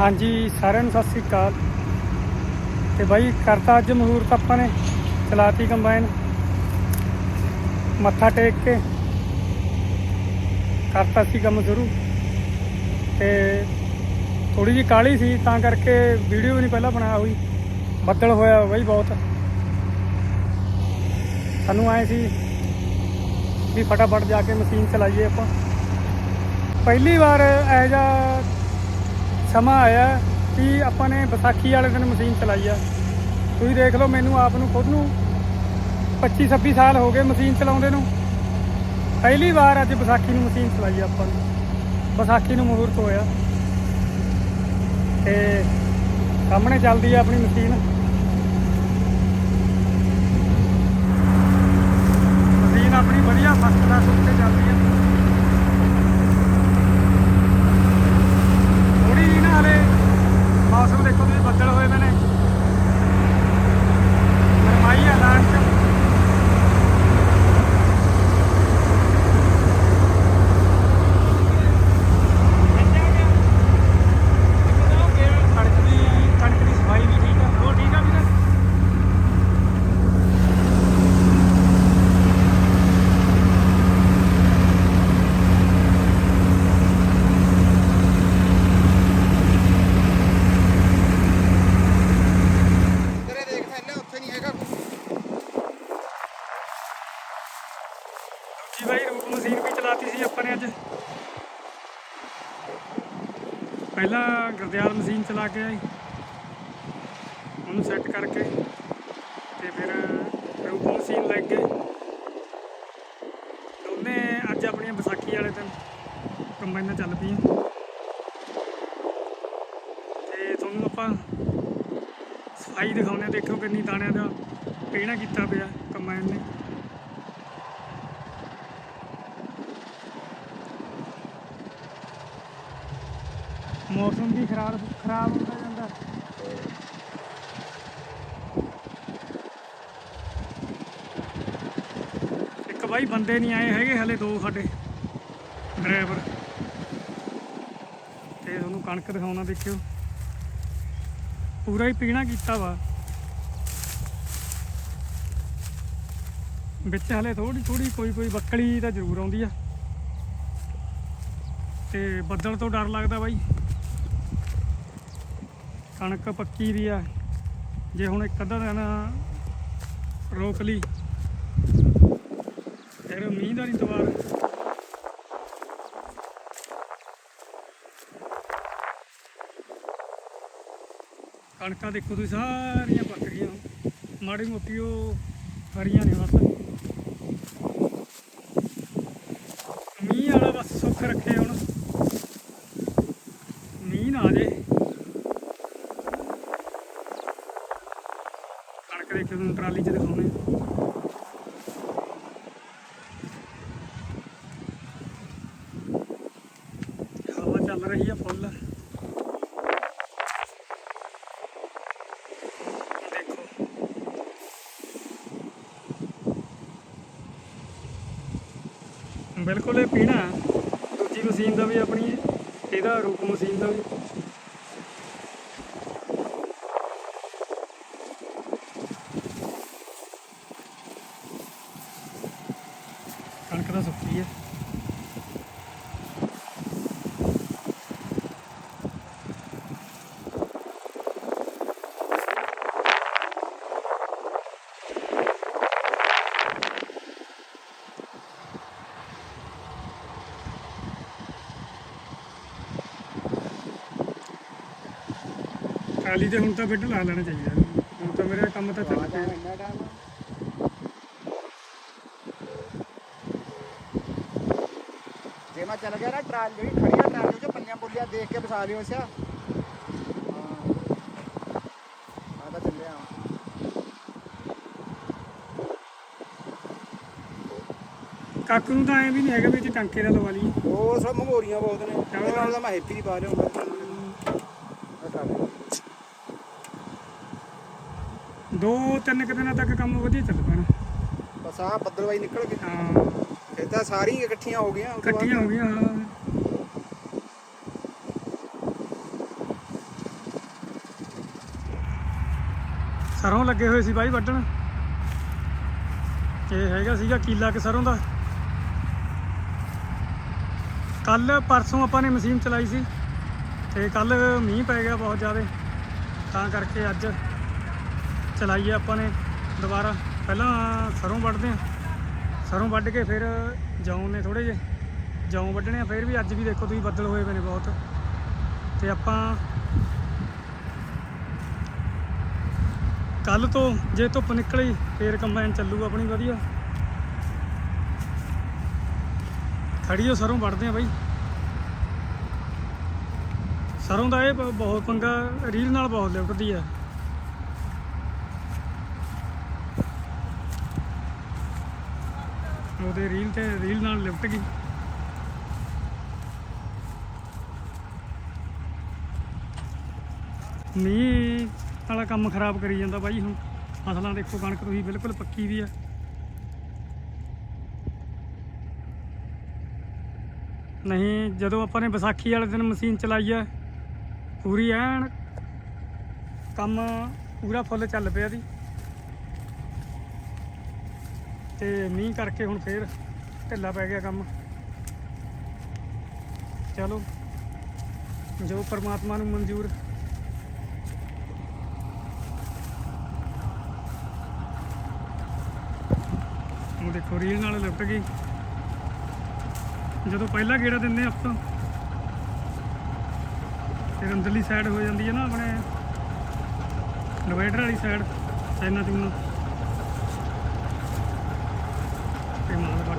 ਹਾਂਜੀ, ਸਾਰਿਆਂ ਨੂੰ ਸਤਿ ਸ੍ਰੀ ਅਕਾਲ। ਤੇ ਬਾਈ, ਕਰਤਾ ਅੱਜ ਮਹੂਰਤ ਆਪਾਂ ਨੇ, ਚਲਾਤੀ ਕੰਬਾਈਨ। ਮੱਥਾ ਟੇਕ ਕੇ ਕਰਤਾ ਸੀ ਕੰਮ ਸ਼ੁਰੂ। ਤੇ ਥੋੜੀ ਜਿਹੀ ਕਾਲੀ ਸੀ, ਤਾਂ ਕਰਕੇ ਵੀਡੀਓ ਵੀ ਨਹੀਂ ਪਹਿਲਾਂ ਬਣਾਇਆ ਹੋਈ। ਬੱਦਲ ਹੋਇਆ ਬਾਈ ਬਹੁਤ। ਸਾਨੂੰ ਆਏ ਸੀ ਵੀ ਫਟਾਫਟ ਜਾ ਕੇ ਮਸ਼ੀਨ ਚਲਾਈਏ ਆਪਾਂ। ਪਹਿਲੀ ਵਾਰ ਇਹ ਜਿਹਾ ਸਮਾਂ ਆਇਆ ਕਿ ਆਪਾਂ ਨੇ ਵਿਸਾਖੀ ਵਾਲੇ ਦਿਨ ਮਸ਼ੀਨ ਚਲਾਈ ਆ। ਤੁਸੀਂ ਦੇਖ ਲਓ, ਮੈਨੂੰ ਆਪ ਨੂੰ ਖੁਦ ਨੂੰ 25 26 ਸਾਲ ਹੋ ਗਏ ਮਸ਼ੀਨ ਚਲਾਉਂਦੇ ਨੂੰ। ਪਹਿਲੀ ਵਾਰ ਅੱਜ ਵਿਸਾਖੀ ਨੂੰ ਮਸ਼ੀਨ ਚਲਾਈ ਆ ਆਪਾਂ ਨੇ। ਵਿਸਾਖੀ ਨੂੰ ਮਹੂਰਤ ਹੋਇਆ। ਤੇ ਸਾਹਮਣੇ ਚੱਲਦੀ ਆ ਆਪਣੀ ਮਸ਼ੀਨ। ਮਸ਼ੀਨ ਆਪਣੀ ਵਧੀਆ ਫਸਟ ਕਲਾਸ ਉੱਤੇ ਚੱਲਦੀ ਆ ਥੋੜੀ ਜਿਹੀ ਨਾ ਹਲੇ ਮੌਸਮ ਦੇਖੋ ਤੁਸੀਂ ਬੱਦਲ ਹੋਏ ਪਏ ਨੇ ਗਰਮਾਈ ਆ ਲਾਣ ਚ ਕਣਕ ਦੀ ਕਣਕ ਦੀ ਸਫ਼ਾਈ ਵੀ ਠੀਕ ਆ ਹੋਰ ਠੀਕ ਆ ਵੀਰੇ ਤੇਰੇ ਦੇਖ ਥੱਲੇ ਉੱਥੇ ਨਹੀਂ ਹੈਗਾ ਕੁਛ। ਜੀ ਬਾਈ, ਰੂਟ ਮਸ਼ੀਨ ਵੀ ਚਲਾਤੀ ਸੀ ਆਪਾਂ ਨੇ ਅੱਜ। ਪਹਿਲਾਂ ਗਰਦਿਆਲ ਮਸ਼ੀਨ ਚਲਾ ਕੇ ਆਏ। ਉਹਨੂੰ ਸੈੱਟ ਕਰਕੇ ਤੇ ਫਿਰ ਰੂਟ ਮਸ਼ੀਨ ਲੈ ਕੇ ਦੋਨੇ ਅੱਜ ਆਪਣੀਆਂ ਵਿਸਾਖੀ ਵਾਲੇ ਦਿਨ ਕੰਬਾਈਨਾਂ ਚੱਲ ਪਈਆਂ ਤੇ ਤੁਹਾਨੂੰ ਆਪਾਂ ਸਫ਼ਾਈ ਦਿਖਾਉਂਦੇ ਹਾਂ। ਦੇਖੋ ਕਿੰਨੀ ਦਾਣਿਆਂ ਦਾ ਪੀਣਾ ਕੀਤਾ ਪਿਆ ਕੰਬਾਈਨ ਨੇ। ਮੌਸਮ ਵੀ ਖਰਾਬ ਖਰਾਬ ਹੁੰਦਾ ਜਾਂਦਾ। ਇੱਕ ਬਾਈ ਬੰਦੇ ਨਹੀਂ ਆਏ ਹੈਗੇ ਹਲੇ ਦੋ ਸਾਡੇ ਡਰਾਈਵਰ ਤੇ ਤੁਹਾਨੂੰ ਕਣਕ ਦਿਖਾਉਣਾ ਦੇਖਿਓ। ਪੂਰਾ ਹੀ ਪੀਣਾ ਕੀਤਾ ਵਾ। ਵਿੱਚ ਹਲੇ ਥੋੜੀ ਥੋੜੀ ਕੋਈ ਕੋਈ ਬੱਕਲੀ ਤਾਂ ਜ਼ਰੂਰ ਆਉਂਦੀ ਆ। ਤੇ ਬੱਦਲ ਤੋਂ ਡਰ ਲੱਗਦਾ ਬਾਈ। ਕਣਕ ਪੱਕੀ ਦੀ ਆ। ਜੇ ਹੁਣ ਇੱਕ ਅੱਧਾ ਦਿਨ ਰੋਕ ਲਈ, ਫਿਰ ਮੀਂਹ ਦਾ ਨਹੀਂ ਦੁਬਾਰਾ। ਕਣਕਾਂ ਦੇਖੋ ਤੁਸੀਂ, ਸਾਰੀਆਂ ਪੱਕ ਗਈਆਂ। ਮਾੜੀ ਮੋਟੀ ਉਹ ਹਰੀਆਂ ਨੇ ਬਸ। ਮੀਂਹ ਵਾਲਾ ਬਸ ਸੁੱਖ ਰੱਖੇ ਹੁਣ ਮੀਂਹ ਨਾ ਆ ਜੇ ਕਣਕ ਦੇਖਿਓ ਤੁਹਾਨੂੰ ਟਰਾਲੀ 'ਚ ਦਿਖਾਉਣੇ ਹਵਾ ਚੱਲ ਰਹੀ ਆ ਫੁੱਲ। ਦੇਖੋ। ਬਿਲਕੁਲ ਇਹ ਪੀਣਾ। ਦੂਜੀ ਮਸ਼ੀਨ ਦਾ ਵੀ ਆਪਣੀ, ਇਹਦਾ ਰੂਪ ਮਸ਼ੀਨ ਦਾ ਵੀ। ਕਣਕ ਤਾਂ ਸੁੱਕੀ ਹੈ ਟਰਾਲੀ ਤੇ ਹੁਣ ਤਾਂ ਬਿੱਡ ਲਾ ਲੈਣਾ ਚਾਹੀਦਾ। ਹੁਣ ਤਾਂ ਮੇਰੇ ਕੰਮ ਤਾਂ ਚੱਲ ਪਿਆ ਜੇ ਮੈਂ ਚੱਲ ਗਿਆ ਨਾ ਟਰਾਲ ਜਿਹੜੀ ਖੜੀ ਆ ਟਰਾਲੀ ਚ ਪੰਜਾਂ ਪੁੱਲੀਆਂ ਦੇਖ ਕੇ ਵਸਾ ਲਿਓ ਸਿਆ ਆ ਤਾਂ ਚੱਲਿਆ ਕਾਕੂ ਨੂੰ ਤਾਂ ਐ ਵੀ ਨਹੀਂ ਹੈਗਾ ਵੀ ਇਹ 'ਚ ਟਾਂਕੇ ਦਾ ਲਵਾ ਲਈ ਉਹ ਸਭ ਮੰਗੋਰੀਆਂ ਬਹੁਤ ਨੇ। ਇਹਦੇ ਨਾਲ ਤਾਂ ਮੈਂ ਹੈਪੀ ਪਾ ਲਿਆਉਂਗਾ ਦੋ ਤਿੰਨ ਕੁ ਦਿਨਾਂ ਤੱਕ ਕੰਮ ਵਧੀਆ ਚੱਲ ਪੈਣਾ। ਬਸ ਆ ਬੱਦਲਵਾਈ ਨਿਕਲ ਗਏ। ਹਾਂ। ਇਹ ਸਾਰੀ ਇਕੱਠੀਆਂ ਹੋ ਗਈਆਂ ਇਕੱਠੀਆਂ ਹੋ ਗਈਆਂ ਸਰੋਂ ਲੱਗੇ ਹੋਏ ਸੀ ਬਾਈ ਵੱਢਣ। ਇਹ ਹੈਗਾ ਸੀਗਾ ਕੀਲਾ ਕਿ ਸਰੋਂ ਦਾ। ਕੱਲ ਪਰਸੋਂ ਆਪਾਂ ਨੇ ਮਸ਼ੀਨ ਚਲਾਈ ਸੀ ਤੇ ਕੱਲ ਮੀਂਹ ਪੈ ਗਿਆ ਬਹੁਤ ਜ਼ਿਆਦਾ। ਤਾਂ ਕਰਕੇ ਅੱਜ ਚਲਾਈਏ ਆਪਾਂ ਨੇ ਦੁਬਾਰਾ। ਪਹਿਲਾਂ ਸਰੋਂ ਵੱਢਦੇ ਆ ਸਰੋਂ ਵੱਢ ਕੇ ਫਿਰ ਜੌਂ ਨੇ ਥੋੜੇ ਜਿਹੇ, ਜੌਂ ਵੱਢਣੇ ਆ, ਫਿਰ ਵੀ ਅੱਜ ਵੀ ਦੇਖੋ ਤੁਸੀਂ ਬੱਦਲ ਹੋਏ ਪਏ ਨੇ ਬਹੁਤ। ਤੇ ਆਪਾਂ ਕੱਲ ਤੋਂ ਜੇ ਧੁੱਪ ਨਿਕਲੀ, ਫੇਰ ਕੰਬਾਈਨ ਚੱਲੂ ਆਪਣੀ ਵਧੀਆ। ਖੜੀਓ ਸਰੋਂ ਵੱਢਦੇ ਆ ਬਾਈ। ਸਰੋਂ ਦਾ ਇਹ ਬਹੁਤ ਪੰਗਾ ਰੀਲ ਨਾਲ ਬਹੁਤ ਲਿਪਟਦੀ ਹੈ ਉਹਦੇ ਰੀਲ ਨਾਲ ਲਿਪਟ ਗਈ ਮੀਂਹ ਵਾਲਾ ਕੰਮ ਖਰਾਬ ਕਰੀ ਜਾਂਦਾ ਬਾਈ ਹੁਣ। ਫਸਲਾਂ ਦੇਖੋ ਕਣਕ ਤੁਸੀਂ ਬਿਲਕੁਲ ਪੱਕੀ ਵੀ ਆ। ਨਹੀਂ, ਜਦੋਂ ਆਪਾਂ ਨੇ ਵਿਸਾਖੀ ਵਾਲੇ ਦਿਨ ਮਸ਼ੀਨ ਚਲਾਈ ਆ, ਪੂਰੀ ਐਨ ਕੰਮ ਪੂਰਾ ਫੁੱਲ ਚੱਲ ਪਿਆ ਦੀ ਤੇ ਮੀਂਹ ਕਰਕੇ ਹੁਣ ਫੇਰ ਢਿੱਲਾ ਪੈ ਗਿਆ ਕੰਮ। ਚਲੋ, ਜੋ ਪਰਮਾਤਮਾ ਨੂੰ ਮਨਜ਼ੂਰ। ਉਹ ਦੇਖੋ ਰੀਲ ਨਾਲ ਲਿਪਟ ਗਈ। ਜਦੋਂ ਪਹਿਲਾ ਗੇੜਾ ਦਿੰਦੇ ਆਪਾਂ, ਫਿਰ ਅੰਦਰਲੀ ਸਾਈਡ ਹੋ ਜਾਂਦੀ ਹੈ ਨਾ ਆਪਣੇ। ਡਿਵਾਈਡਰ ਵਾਲੀ ਸਾਈਡ ਚਾਈਨਾ ਚੂਨਾ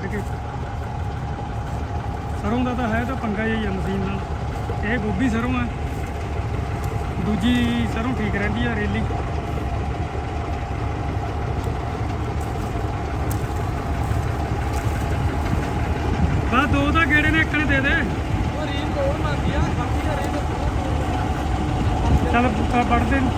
ਵੱਢ ਕੇ। ਸਰੋਂ ਦਾ ਤਾਂ ਹੈ ਤਾਂ ਪੰਗਾ ਜਿਹਾ ਮਸ਼ੀਨ ਨਾਲ। ਇਹ ਗੋਭੀ ਸਰੋਂ ਹੈ। ਦੂਜੀ ਸਰੋਂ ਠੀਕ ਰਹਿੰਦੀ ਆ ਰੇਲੀ। ਬਸ ਦੋ ਤਾਂ ਗੇੜੇ ਨੇ ਇੱਕ ਨੇ ਦੇ ਦੇ। ਚੱਲ ਪ- ਵੱਢਦੇ ਨੂੰ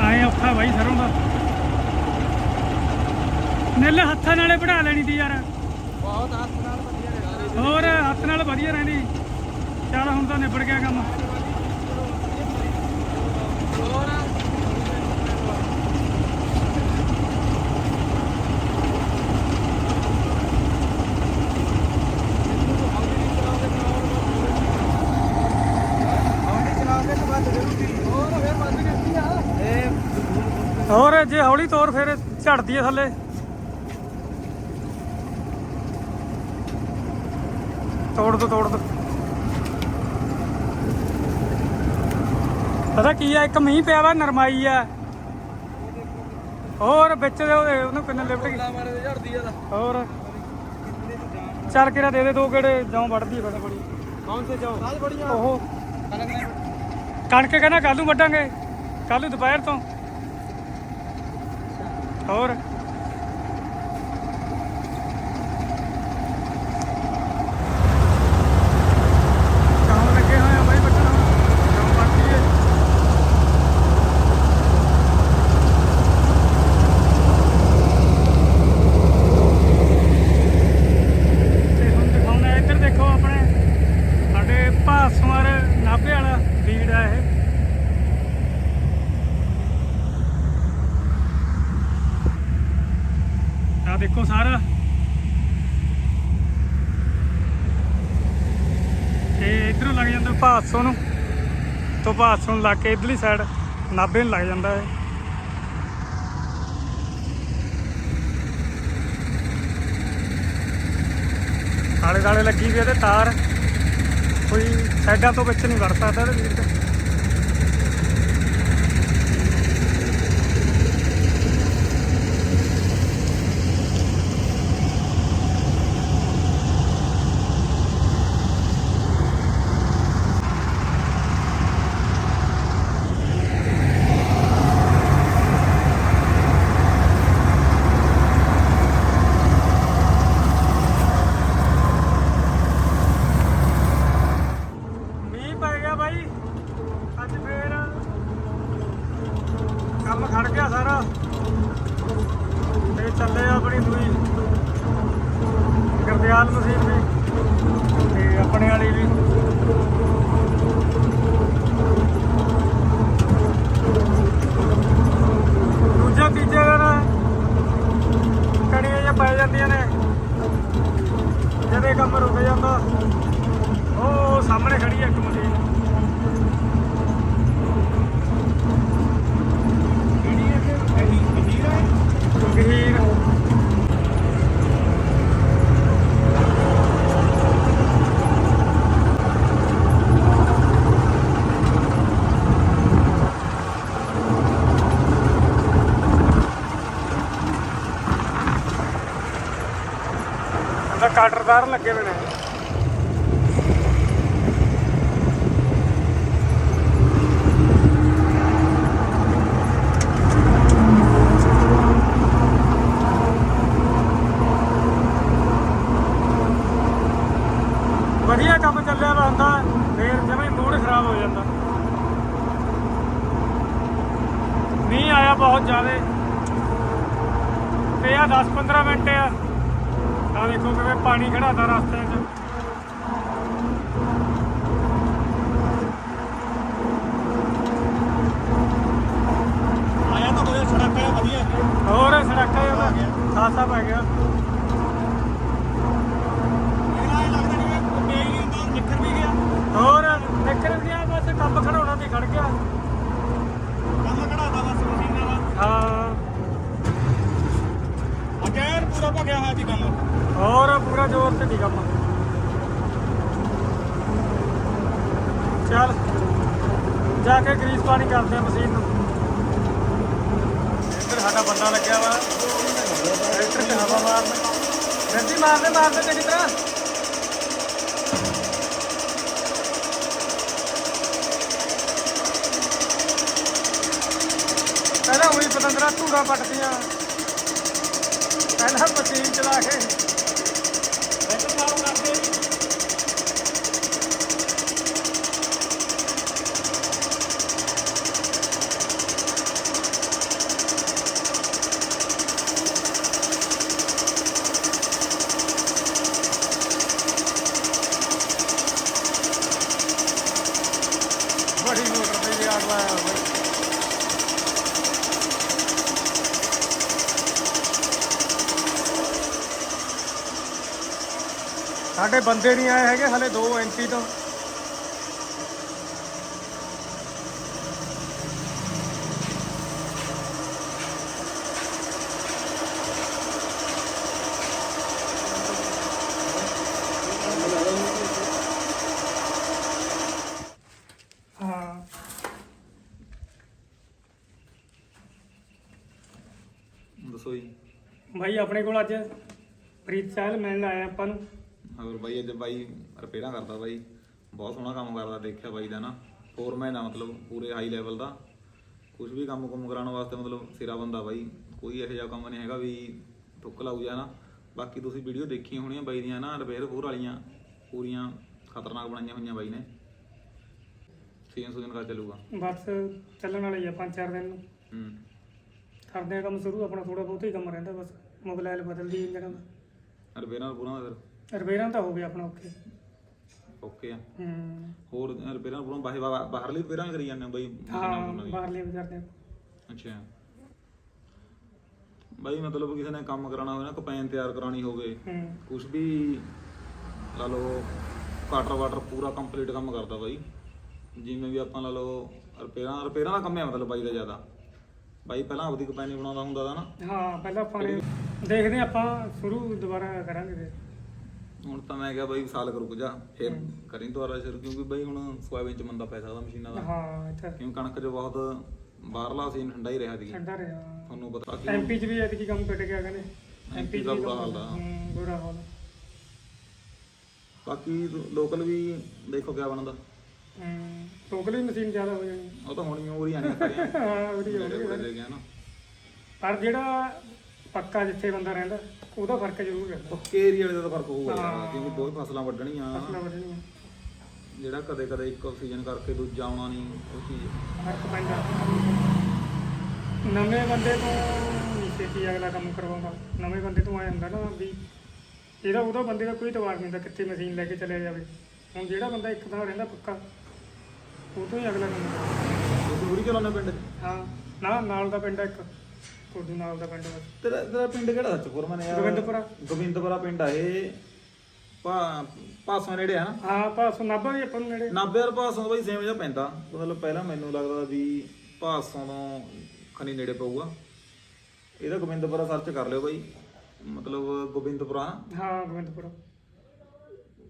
ਆਏ ਔਖਾ ਬਾਈ ਸਰੋਂ ਦਾ ਨਿੱਲ ਹੱਥਾਂ ਨਾਲੇ ਵਢਾ ਲੈਣੀ ਤੀ ਯਾਰ। ਬਹੁਤ ਹੱਥ ਨਾਲ ਵਧੀਆ ਰਹਿੰਦਾ ਹੋਰ ਹੱਥ ਨਾਲ ਵਧੀਆ ਰਹਿੰਦੀ। ਚੱਲ ਹੁਣ ਤਾਂ ਨਿਬੜ ਗਿਆ ਕੰਮ। ਹੋਰ? ਜੇ ਹੌਲੀ ਤੋਰ ਫਿਰ ਝੜਦੀ ਹੈ ਥੱਲੇ। ਤੋੜ ਦੋ ਤੋੜ ਦੋ। ਪਤਾ ਕੀ ਆ ਇੱਕ ਮੀਂਹ ਪਿਆ ਵਾ ਨਰਮਾਈ ਆ। ਹੋਰ ਵਿੱਚ ਦੇ ਉਹਨੂੰ ਕਿੰਨੇ ਲਿਫਟ ਗਈ ਹੋਰ। ਚੱਲ ਕਿਰਾ ਦੇ ਦੇ ਦੋ ਗੇੜੇ ਜਾਉਂ ਵੜਦੀ ਬੜਾ ਬੜੀ ਕੌਣ ਸੇ ਜਾਓ ਸਾਲ ਬੜੀਆਂ। ਉਹ। ਕਣਕ ਕਹਿੰਦਾ ਕੱਲ ਵੱਢਾਂਗੇ। ਕੱਲ ਦੁਪਹਿਰ ਤੋਂ। ਹੋਰ ਕੰਮ ਲੱਗੇ ਹੋਏ ਆ ਬਾਈ ਬੱਚਾ ਕੰਮ ਕਰਦੀ ਏ ਤੇ ਹੁਣ ਦਿਖਾਉਣਾ ਇੱਧਰ ਦੇਖੋ ਆਪਣੇ ਸਾਡੇ ਭਾਸਵਾਰ ਨਾਭੇ ਵਾਲਾ ਬੀੜ ਆ ਇਹ ਆ ਦੇਖੋ ਸਾਰਾ ਤੇ ਇਧਰੋਂ ਨੂੰ, ਤੋਂ ਭਾਸੋਂ ਨੂੰ ਲੱਗ ਕੇ ਇਧਰਲੀ ਸਾਈਡ ਨਾਭੇ ਨੂੰ ਲੱਗ ਜਾਂਦਾ ਹੈ ਆਲੇ ਦਾਲੇ ਲੱਗੀ ਵੀ ਤੇ ਤਾਰ, ਕੋਈ ਸਾਈਡਾਂ ਤੋਂ ਵਿੱਚ ਨਹੀਂ ਵੜ ਸਕਦਾ ਇਹਦੇ ਵੀਰ ਤੇ ਮੀਂਹ ਪੈ ਗਿਆ ਬਾਈ ਸਿਆਲ ਮਸ਼ੀਨ ਵੀ ਤੇ ਆਪਣੇ ਵਾਲੀ ਵੀ ਦੂਜੇ ਤੀਜੇ ਦਿਨ ਕਣੀਆਂ ਜਿਹਾ ਪੈ ਜਾਂਦੀਆਂ ਨੇ ਜਦੋਂ ਕੰਮ ਰੁਕ ਜਾਂਦਾ ਉਹ ਸਾਹਮਣੇ ਖੜੀ ਹੈ ਇੱਕ ਮਸ਼ੀਨ ਕਿਹੜੀ ਹੈ ਕਿ ਇਹੀ ਇਹੀ ਹੈ ਗਹੀਰ ਉਹਦਾ ਕਾਟਰਦਾਰ ਲੱਗੇ ਹੋਏ ਨੇ ਵਧੀਆ ਕੰਮ ਚੱਲਿਆ ਵਾ ਹੁੰਦਾ ਫੇਰ ਜਿਵੇਂ ਮੂਡ ਖਰਾਬ ਹੋ ਜਾਂਦਾ ਮੀਂਹ ਆਇਆ ਬਹੁਤ ਜ਼ਿਆਦਾ ਤੇ ਆ 10-15 ਮਿੰਟ ਆ ਆ ਦੇਖੋ ਕਿਵੇਂ ਪਾਣੀ ਖੜਾ ਤਾ ਰਸਤੇ 'ਚ ਆਇਆ ਤਾਂ ਹੋਇਆ ਸੜਕ ਹੈ ਵਧੀਆ ਹੋਰ ਸੜਕਾਂ ਹੀ ਉਹਦਾ ਖਾਸਾ ਪੈ ਗਿਆ। ਹੋਰ ਨਿਕਲ ਗਿਆ, ਬਸ ਕੰਮ ਖੜਾਉਣਾ ਤੇ ਖੜ ਗਿਆ। ਕੰਮ ਕਢਾਤਾ ਬਸ ਮਸ਼ੀਨਾਂ ਦਾ ਹਾਂ। ਅਗੈਰ ਪੂਰਾ ਭਗਿਆ ਹੋਇਆ ਸੀ ਕੰਮ ਹੋਰ ਪੂਰਾ ਜ਼ੋਰ ਤੇ ਨਹੀਂ ਕੰਮ। ਚੱਲ, ਜਾ ਕੇ ਗਰੀਸ ਪਾਣੀ ਕਰਦੇ ਆ ਮਸ਼ੀਨ ਨੂੰ। ਇੱਧਰ ਸਾਡਾ ਬੰਦਾ ਲੱਗਿਆ ਵਾ। ਟਰੈਕਟਰ ਤੇ ਹਵਾ ਮਾਰਨ। ਗੱਡੀ ਮਾਰਦੇ ਮਾਰਦੇ ਚੰਗੀ ਤਰ੍ਹਾਂ ਪਹਿਲਾਂ ਉਹੀ ਪਤੰਦਰਾ ਧੂੜਾ ਪੱਟਦੀਆਂ। ਪਹਿਲਾਂ ਮਸ਼ੀਨ ਚਲਾ ਕੇ ਇੱਕ ਸਾਫ਼ ਕਰਦੇ ਬੜੀ ਮੋਟਰ ਤੇ ਯਾਰ ਲਾਇਆ ਬਈ ਸਾਡੇ ਬੰਦੇ ਨਹੀਂ ਆਏ ਹੈਗੇ ਹਲੇ ਦੋ ਐਮਪੀ ਤੋਂ। ਹਾਂ। ਦੱਸੋ ਜੀ। ਭਾਈ ਆਪਣੇ ਕੋਲ ਅੱਜ ਪ੍ਰੀਤ ਸਾਹਿਲ ਮਿਲਣ ਆਇਆ ਆਪਾਂ ਨੂੰ। ਹੋਰ ਬਾਈ ਅੱਜ ਬਾਈ ਰਿਪੇਅਰਾਂ ਕਰਦਾ ਬਾਈ। ਬਹੁਤ ਸੋਹਣਾ ਕੰਮ ਕਰਦਾ ਦੇਖਿਆ ਬਾਈ ਦਾ ਨਾ। ਫੋਰਮੈਨ ਆ ਮਤਲਬ ਪੂਰੇ ਹਾਈ ਲੈਵਲ ਦਾ। ਕੁਝ ਵੀ ਕੰਮ ਕੁਮ ਕਰਾਉਣ ਵਾਸਤੇ ਮਤਲਬ ਸਿਰਾ ਬੰਦਾ ਬਾਈ। ਕੋਈ ਇਹੋ ਜਿਹਾ ਕੰਮ ਨਹੀਂ ਹੈਗਾ ਵੀ ਠੁੱਕ ਲਾਊ ਜਾ ਨਾ। ਬਾਕੀ ਤੁਸੀਂ ਵੀਡੀਓ ਦੇਖੀਆਂ ਹੋਣੀਆਂ ਬਾਈ ਦੀਆਂ ਨਾ ਰਿਪੇਅਰ ਹੋਰ ਵਾਲੀਆਂ। ਪੂਰੀਆਂ ਖਤਰਨਾਕ ਬਣਾਈਆਂ ਹੋਈਆਂ ਬਾਈ ਨੇ। ਸੀਜ਼ਨ ਸੂਜ਼ਨ ਕਰ ਚੱਲੂਗਾ। ਬਸ ਚੱਲਣ ਵਾਲੀ ਆ ਪੰਜ ਚਾਰ ਦਿਨ ਨੂੰ। ਹੂੰ। ਕਰਦੇ ਆ ਕੰਮ ਸ਼ੁਰੂ ਆਪਣਾ ਥੋੜਾ ਬਹੁਤ ਹੀ ਕੰਮ ਰਹਿੰਦਾ ਬਸ। ਮੋਬਾਈਲ ਬਦਲਦੀ ਇੰਜਣ ਦਾ ਰਿਪੇਅਰਾਂ ਪੂਰਾ ਫਿਰ। ਰਿਪੇਅਰਾਂ ਤਾਂ ਹੋ ਗਿਆ ਆਪਣਾ ਓਕੇ। ਓਕੇ ਆ। ਹੂੰ। ਹੋਰ ਰਿਪੇਅਰਾਂ ਪੂਰਾ ਬਾਹਰ ਬਾਹਰਲੀ ਰਿਪੇਅਰਾਂ ਵੀ ਕਰੀ ਜਾਂਦੇ ਹੋ ਬਾਈ? ਹਾਂ ਬਾਹਰਲੇ ਵੀ ਕਰਦੇ ਆ। ਅੱਛਾ। ਬਾਈ ਮਤਲਬ ਕਿਸੇ ਨੇ ਕੰਮ ਕਰਾਉਣਾ ਹੋਵੇ ਨਾ ਕਪੈਨ ਤਿਆਰ ਕਰਾਣੀ ਹੋਵੇ ਹੂੰ। ਕੁਝ ਵੀ ਲਾ ਲਓ ਕਾਟਰ ਵਾਟਰ ਪੂਰਾ ਕੰਪਲੀਟ ਕੰਮ ਕਰਦਾ ਬਾਈ। ਜਿਵੇਂ ਵੀ ਆਪਾਂ ਲਾ ਲਓ ਰਿਪੇਅਰਾਂ ਰਿਪੇਅਰਾਂ ਦਾ ਕੰਮ ਹੈ ਮਤਲਬ ਬਾਈ ਦਾ ਜ਼ਿਆਦਾ। ਬਾਈ ਪਹਿਲਾਂ ਆਪਦੀ ਕਪੈਨ ਹੀ ਬਣਾਉਂਦਾ ਹੁੰਦਾ ਦਾ ਨਾ। ਹਾਂ ਪਹਿਲਾਂ ਆਪਾਂ ਨੇ ਦੇਖਦੇ ਹਾਂ ਆਪਾਂ ਸ਼ੁਰੂ ਦੁਬਾਰਾ ਕਰਾਂਗੇ ਫਿਰ। ਹੁਣ ਤਾਂ ਮੈਂ ਕਿਹਾ ਬਾਈ ਸਾਲ ਰੁਕ ਜਾ ਫਿਰ ਕਰੀ ਦੁਬਾਰਾ ਸ਼ੁਰੂ ਕਿਉਂਕਿ ਬਾਈ ਹੁਣ ਸੋਇਆਬੀਨ ਚ ਮੰਦਾ ਪੈ ਸਕਦਾ ਮਸ਼ੀਨਾਂ ਦਾ। ਹਾਂ ਇੱਥੇ ਕਿਉਂਕਿ ਕਣਕ 'ਚ ਬਹੁਤ ਬਾਹਰਲਾ ਸੀਨ ਠੰਡਾ ਹੀ ਰਿਹਾ ਸੀ ਠੰਡਾ ਰਿਹਾ। ਤੁਹਾਨੂੰ ਪਤਾ ਕਿ ਐਮਪੀ ਚ ਵੀ ਐਤਕੀ ਕੰਮ ਪਿੱਟ ਗਿਆ ਕਹਿੰਦੇ। MP ਦਾ ਬੁਰਾ ਹਾਲ ਆ। ਹੂੰ ਬੁਰਾ ਹਾਲ। ਆ। ਬਾਕੀ ਲੋਕਲ ਵੀ ਦੇਖੋ ਕਿਆ ਬਣਦਾ। ਹੂੰ ਟੋਕਲ ਵੀ ਮਸ਼ੀਨ ਜ਼ਿਆਦਾ ਹੋ ਜਾਣੀ। ਉਹ ਤਾਂ ਹੋਣੀ ਹੋ ਰਹੀ ਆਣੀ ਹਾਂ ਹੋ ਨਾ। ਪਰ ਜਿਹੜਾ ਪੱਕਾ ਜਿੱਥੇ ਬੰਦਾ ਰਹਿੰਦਾ ਉਹਦਾ ਫ਼ਰਕ ਜ਼ਰੂਰ ਰਹਿੰਦਾ ਪੱਕੇ ਏਰੀਆ ਵਾਲੇ ਦਾ ਤਾਂ ਫ਼ਰਕ ਹੋਊਗਾ। ਯਾਰ ਕਿਉਂਕਿ ਦੋ ਹੀ ਫਸਲਾਂ ਵੱਢਣੀਆਂ। ਫਸਲਾਂ ਵੱਢਣੀਆਂ। ਜਿਹੜਾ ਕਦੇ ਕਦੇ ਇੱਕ ਸੀਜ਼ਨ ਕਰਕੇ ਦੂਜਾ ਆਉਣਾ ਨਹੀਂ ਉਹ ਚੀਜ਼ ਫ਼ਰਕ ਪੈਂਦਾ। ਨਵੇਂ ਬੰਦੇ ਤੋਂ ਨਹੀਂ ਛੇਤੀ ਅਗਲਾ ਕੰਮ ਕਰਵਾਉਂਦਾ। ਨਵੇਂ ਬੰਦੇ ਤੋਂ ਆਇਆ ਹੁੰਦਾ ਨਾ ਵੀ ਇਹਦਾ ਉਹਦਾ ਬੰਦੇ ਦਾ ਕੋਈ ਤਵਾਰ ਨਹੀਂ ਹੁੰਦਾ ਕਿੱਥੇ ਮਸ਼ੀਨ ਲੈ ਕੇ ਚਲਿਆ ਜਾਵੇ। ਹੁਣ ਜਿਹੜਾ ਬੰਦਾ ਇੱਕ ਥਾਂ ਰਹਿੰਦਾ ਪੱਕਾ ਉਹ ਤੋਂ ਹੀ ਅਗਲਾ ਕੰਮ ਕਰਦਾ। ਤੁਸੀਂ ਉਰੀ ਚਲਾਉਣੇ ਪਿੰਡ ਹਾਂ ਨਾ ਨਾਲ ਦਾ ਪਿੰਡ ਆ ਇੱਕ। ਤੁਹਾਡੇ ਨਾਲ ਦਾ ਪਿੰਡ ਬਸ ਤੇਰਾ ਤੇਰਾ ਪਿੰਡ ਕਿਹੜਾ ਸੱਚ ਗੁਰਮਨ ਯਾਰ ਗੋਬਿੰਦਪੁਰਾ। ਗੋਬਿੰਦਪੁਰਾ ਪਿੰਡ ਆ ਇਹ। ਪਾ ਪਾਸੋਂ ਨੇੜੇ ਆ ਨਾ? ਹਾਂ ਪਾਸੋਂ ਨਾਭਾ ਵੀ ਆਪਾਂ ਨੂੰ ਨੇੜੇ। ਨਾਭੇ ਯਾਰ ਪਾਸੋਂ ਤੋਂ ਬਈ ਸੇਮ ਜਿਹਾ ਪੈਂਦਾ। ਮਤਲਬ ਪਹਿਲਾਂ ਮੈਨੂੰ ਲੱਗਦਾ ਵੀ ਪਾਸੋਂ ਤੋਂ ਖਣੀ ਨੇੜੇ ਪਊਗਾ। ਇਹਦਾ ਗੋਬਿੰਦਪੁਰਾ ਸਰਚ ਕਰ ਲਿਓ ਬਾਈ। ਮਤਲਬ ਗੋਬਿੰਦਪੁਰਾ ਨਾ, ਹਾਂ ਗੋਬਿੰਦਪੁਰਾ।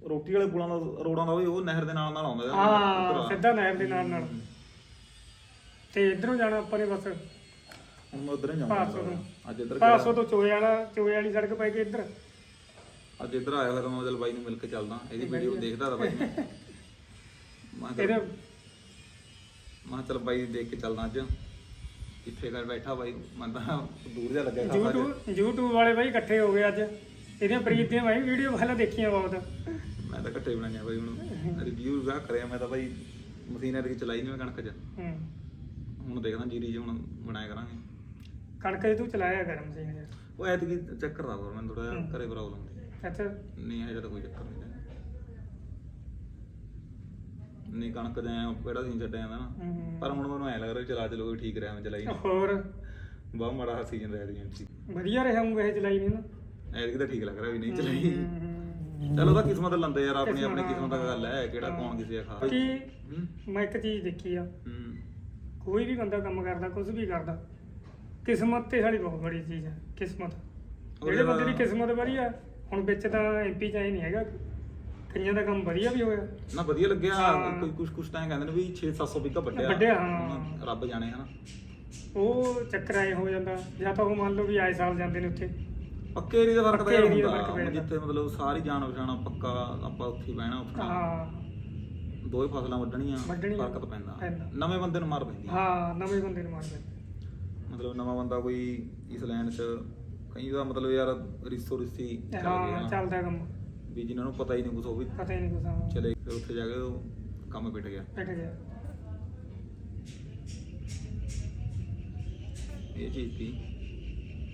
ਰੋਟੀ ਵਾਲੇ ਪੁਲਾਂ ਦਾ ਰੋਡਾਂ ਦਾ ਵੀ ਉਹ ਨਹਿਰ ਦੇ ਨਾਲ ਨਾਲ ਆਉਂਦਾ। ਇਹਦਾ ਹਾਂ ਉੱਧਰ ਆ। ਸਿੱਧਾ ਨਹਿਰ ਦੇ ਨਾਲ ਨਾਲ ਤੇ ਇਧਰੋਂ ਜਾਣਾ ਆਪਾਂ ਨੇ ਬਸ। ਹੁਣ ਉਧਰ ਹੀ ਪਾਸੋਂ ਜਾਊਂਗਾ ਤੋਂ। ਅੱਜ ਇੱਧਰ ਪਾਸੋਂ ਤੋਂ ਚੋਏ ਵਾਲਾ ਚੋਏ ਵਾਲੀ ਸੜਕ ਪੈ ਕੇ ਇੱਧਰ। ਅੱਜ ਇੱਧਰ ਆਇਆ ਹੋਇਆ ਤਾਂ ਮੈਂ ਚਲ ਬਾਈ ਨੂੰ ਮਿਲ ਕੇ ਚੱਲਦਾ। ਇਹਦੀ ਵੀਡੀਓ ਦੇਖਦਾ ਤਾਂ ਬਾਈ। ਮੈਂ ਮੈਂ ਇਹਦੇ ਕਿਹਾ ਮੈਂ ਚਲ ਬਾਈ ਦੇਖ ਕੇ ਚੱਲਦਾ ਅੱਜ। ਕਿੱਥੇ ਕਰ ਬੈਠਾ ਬਾਈ। ਮੈਂ ਤਾਂ ਦੂਰ ਜਾ ਲੱਗਿਆ ਖਾਸਾ ਜਿਹਾ। YouTube YouTube ਵਾਲੇ ਬਾਈ ਇਕੱਠੇ ਹੋ ਗਏ ਅੱਜ। ਇਹਦੀਆਂ ਪ੍ਰੀਤ ਦੀਆਂ ਬਾਈ ਵੀਡੀਓ ਪਹਿਲਾਂ ਦੇਖੀਆਂ ਬਹੁਤ। ਮੈਂ ਤਾਂ ਘੱਟੇ ਬਣਾਈਆਂ ਬਾਈ ਹੁਣ। ਰਿਵਿਊ ਵੀ ਕਰਿਆ ਮੈਂ ਤਾਂ ਬਾਈ। ਮਸ਼ੀਨਰੀ ਚਲਾਈ ਨਹੀਂ ਮੈਂ ਕਣਕ 'ਚ। ਹੂੰ। ਹੁਣ ਦੇਖਦਾ ਜੀਰੀ 'ਚ ਹੁਣ ਬਣਾਇਆ ਕਰਾਂਗੇ। ਕਣਕ ਜੇ ਤੂੰ ਚਲਾਇਆ ਕਰ ਮਸ਼ੀਨ ਯਾਰ ਉਹ ਐਤਕੀ ਚੱਕਰ ਦਾ ਹੋਰ ਮੈਨੂੰ ਥੋੜਾ ਜਿਹਾ ਘਰੇ ਪ੍ਰੋਬਲਮ ਸੀ। ਅੱਛਾ। ਨਹੀਂ ਹੈ ਤਾਂ ਕੋਈ ਚੱਕਰ ਨਹੀਂ ਨਹੀਂ ਕਣਕ ਦੇ ਕਿਹੜਾ ਦਿਨ ਛੱਡਿਆ ਜਾਂਦਾ ਨਾ। ਹੂੰ। ਪਰ ਹੁਣ ਮੈਨੂੰ ਐ ਲੱਗ ਰਿਹਾ ਵੀ ਚਲਾ ਚਲੋ ਵੀ ਠੀਕ ਰਿਹਾ ਮੈਂ ਚਲਾਈ ਨਹੀਂ। ਹੋਰ? ਬਹੁਤ ਮਾੜਾ ਸੀਜ਼ਨ ਰਿਹਾ ਦੀ ਐਮਸੀ ਵਧੀਆ ਰਿਹਾ ਹੂੰ ਇਹ ਚਲਾਈ ਨਹੀਂ ਨਾ। ਐਤਕੀ ਤਾਂ ਠੀਕ ਲੱਗ ਰਿਹਾ ਵੀ ਨਹੀਂ ਚਲਾਈ। ਚਲੋ ਤਾਂ ਕਿਸਮਤ ਲੰਦੇ ਯਾਰ ਆਪਣੀ ਆਪਣੀ ਕਿਸਮਤ ਦਾ। ਗੱਲ ਹੈ ਕਿਹੜਾ ਕੌਣ ਕਿਸੇ ਦਾ ਖਾ ਕਿ ਹੂੰ। ਮੈਂ ਇੱਕ ਚੀਜ਼ ਦੇਖੀ ਆ। ਹੂੰ। ਕੋਈ ਵੀ ਬੰਦਾ ਕੰਮ ਕਰਦਾ ਕੁਝ ਵੀ ਕਰਦਾ ਕਿਸਮਤ ਤੇ ਸਾਡੀ ਬਹੁਤ ਬੜੀ ਚੀਜ਼ ਹੈ ਕਿਸਮਤ ਉਹ ਜਿਹੜੇ ਬੰਦੇ ਦੀ ਕਿਸਮਤ ਵਧੀਆ ਹੁਣ ਵਿੱਚ ਤਾਂ ਐਮਪੀ ਚ ਐ ਨਹੀਂ ਹੈਗਾ ਕਈਆਂ ਦਾ ਕੰਮ ਵਧੀਆ ਵੀ ਹੋਇਆ ਨਾ ਵਧੀਆ ਲੱਗਿਆ ਹਾਂ। ਕੋਈ ਕੁਝ ਕੁਝ ਟਾਈਮ ਕਹਿੰਦੇ ਨੇ ਵੀ 6-700 ਵਿਕਾ ਵੱਡਿਆ ਵੱਢਿਆ, ਹਾਂ। ਰੱਬ ਜਾਣੇ ਹਨਾ ਉਹ ਚੱਕਰ ਐ ਹੋ ਜਾਂਦਾ ਜਾਂ ਤਾਂ ਉਹ ਮੰਨ ਲਓ ਵੀ ਆਏ ਸਾਲ ਜਾਂਦੇ ਨੇ ਉੱਥੇ ਪੱਕੇ ਏਰੀਆ ਦਾ ਫ਼ਰਕ ਤਾਂ ਪੱਕੇ ਯਾਰ ਏਰੀਏ ਦਾ ਹੁੰਦਾ ਫ਼ਰਕ ਪੈ ਹੁਣ ਜਾਂਦਾ। ਜਿੱਥੇ ਮਤਲਬ ਸਾਰੀ ਜਾਣ ਪਛਾਣ ਪੱਕਾ ਆਪਾਂ ਉੱਥੇ ਹੀ ਬਹਿਣਾ ਉੱਠਣਾ ਹਾਂ ਦੋਏ ਫਸਲਾਂ ਵੱਢਣੀਆਂ ਵੱਢਣੀਆਂ। ਫ਼ਰਕ ਤਾਂ ਪੈਂਦਾ ਪੈਂਦਾ। ਨਵੇਂ ਬੰਦੇ ਨੂੰ ਮਾਰ ਪੈਂਦੀ ਆ। ਹਾਂ ਨਵੇਂ ਬੰਦੇ ਨੂੰ ਮਾਰਦੇ ਮਤਲਬ ਨਵਾਂ ਬੰਦਾ ਕੋਈ ਇਸ ਲਾਈਨ 'ਚ ਕਈ ਦਾ ਮਤਲਬ ਯਾਰ ਰਿਸੋ ਰਿਸੀ ਚੱਲ ਹਾਂ ਗਿਆ। ਚੱਲਦਾ ਕੰਮ। ਵੀ ਜਿਨ੍ਹਾਂ ਨੂੰ ਪਤਾ ਹੀ ਨਹੀਂ ਕੁਛ ਉਹ ਵੀ ਪਤਾ ਹੀ ਨਹੀਂ ਕੁਛ ਹਾਂ। ਚਲੇ ਫਿਰ ਉੱਥੇ ਜਾ ਕੇ ਉਹ ਕੰਮ ਪਿੱਟ ਗਿਆ। ਬੈਠ ਗਿਆ। ਇਹ ਚੀਜ਼ ਸੀ।